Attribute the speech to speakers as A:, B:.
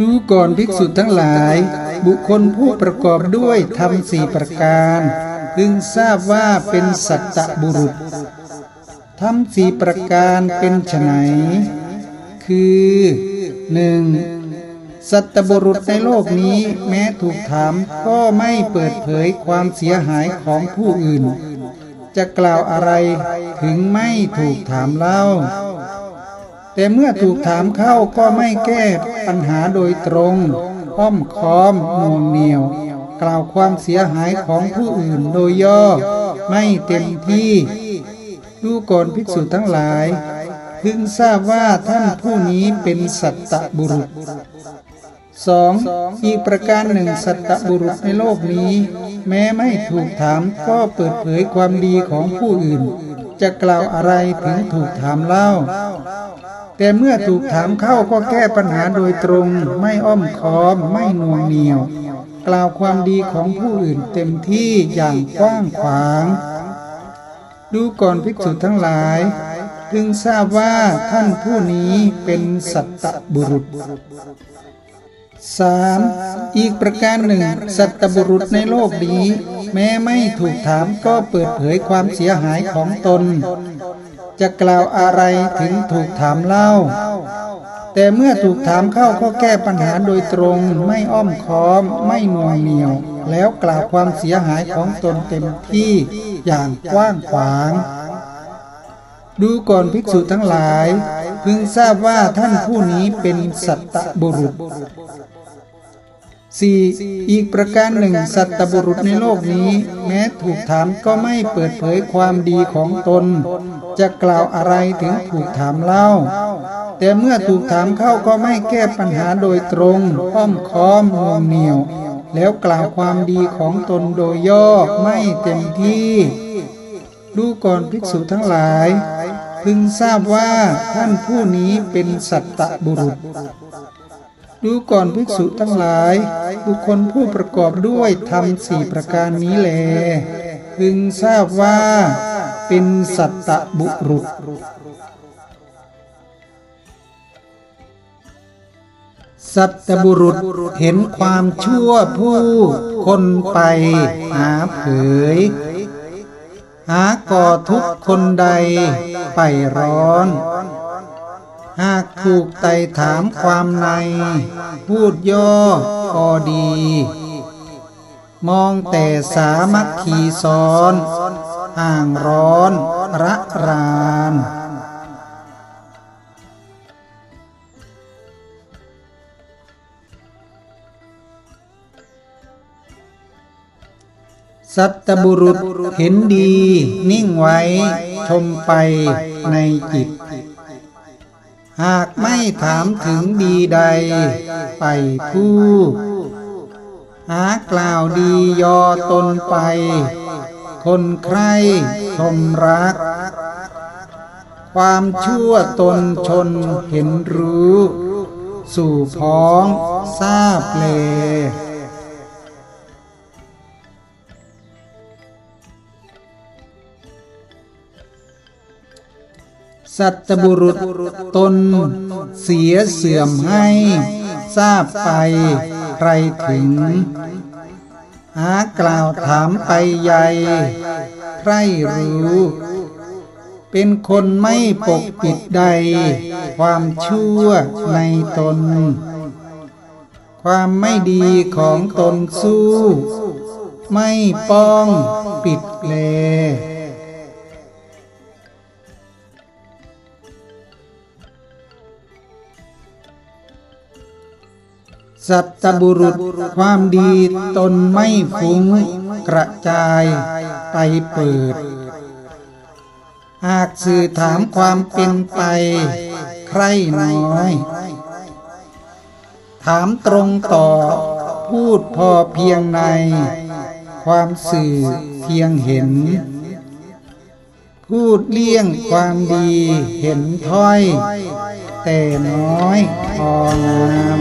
A: ดูก่อนภิกษุทั้งหลาย บุคคลผู้ประกอบด้วยธรรมสี่ประการ พึงทราบว่าเป็นสัตตบุรุษธรรมสี่ประการเป็นไฉนคือหนึ่งสัตบุรุษในโลกนี้แม้ถูกถามก็ไม่เปิดเผยความเสียหายของผู้อื่น จะกล่าวอะไรถึงไม่ถูกถามเล่า แต่เมื่อถูกถามเข้าก็ไม่แก้ปัญหาโดยตรงอ้อมค้อมนวงเหนียว กล่าวความเสียหายของผู้อื่นโดยย่อ ไม่เต็มที่ ดูก่อนภิกษุทั้งหลาย พึงทราบว่าท่านผู้นี้เป็นสัตตบุรุษสองอีกประการหนึ่งสัตตบุรุษในโลกนี้ แม้ไม่ถูกถามก็เปิดเผยความดีของผู้อื่น จะกล่าวอะไรถึงถูกถามเล่า แต่เมื่อถูกถามเข้าก็แก้ปัญหาโดยตรง ไม่อ้อมค้อม ไม่นวงเหนียว กล่าวความดีของผู้อื่นเต็มที่อย่างกว้างขวาง ดูก่อนภิกษุทั้งหลายพึงทราบว่าท่านผู้นี้เป็นสัตตบุรุษสามอีกประการหนึ่ง สัตตบุรุษในโลกนี้ แม้ไม่ถูกถามก็เปิดเผยความเสียหายของตน จะกล่าวอะไรถึงถูกถามเล่า แต่เมื่อถูกถามเข้าก็แก้ปัญหาโดยตรงไม่อ้อมค้อม ไม่หน่วงเหนียว แล้วกล่าวความเสียหายของตนเต็มที่อย่างกว้างขวาง ดูก่อนภิกษุทั้งหลาย พึงทราบว่าท่านผู้นี้เป็นสัตตบุรุษ สี่อีกประการหนึ่ง สัตบุรุษในโลกนี้ แม้ถูกถามก็ไม่เปิดเผยความดีของตน จะกล่าวอะไรถึงถูกถามเล่า แต่เมื่อถูกถามเข้าก็ไม่แก้ปัญหาโดยตรงอ้อมค้อมงวงเหนียว แล้วกล่าวความดีของตนโดยย่อไม่เต็มที่ ดูก่อนภิกษุทั้งหลาย พึงทราบว่าท่านผู้นี้เป็นสัตตบุรุษ ดูก่อนภิกษุทั้งหลาย บุคคลผู้ประกอบด้วยธรรมสี่ประการนี้แลพึงทราบว่าเป็นสัตตบุรุษ สัตบุรุษเห็นความชั่วผู้คนไปหาเผย หาก่อทุกคนใดไปร้อน หากถูกไต่ถามความใน พูดย่อพอดี มองแต่สามัคคีซ้อนห่างร้อนระรานสัตบุรุษเห็นดี นิ่งไว้ ชมไปในจิต หากไม่ถามถึงดีใด ไปผู้หากล่าวดียอตนไป คนใครชมรัก ความชั่วตนชนเห็นรู้ สู่พ้องทราบเล สัตบุรุษตนเสียเสื่อมให้ ทราบไปใครถึง หากล่าวถามไปใหญ่ใครรู้ เป็นคนไม่ปกปิดใด ความชั่วในตน ความไม่ดีของตนสู้ ไม่ป้องปิดแล สัตบุรุษความดีตนไม่ฟุ้งกระจายไปเปิด หากสื่อถามความเป็นไปใครน้อย ถามตรงต่อพูดพอเพียงใน ความสื่อเพียงเห็น พูดเลี่ยงความดีเห็นถ้อย แต่น้อยพองาม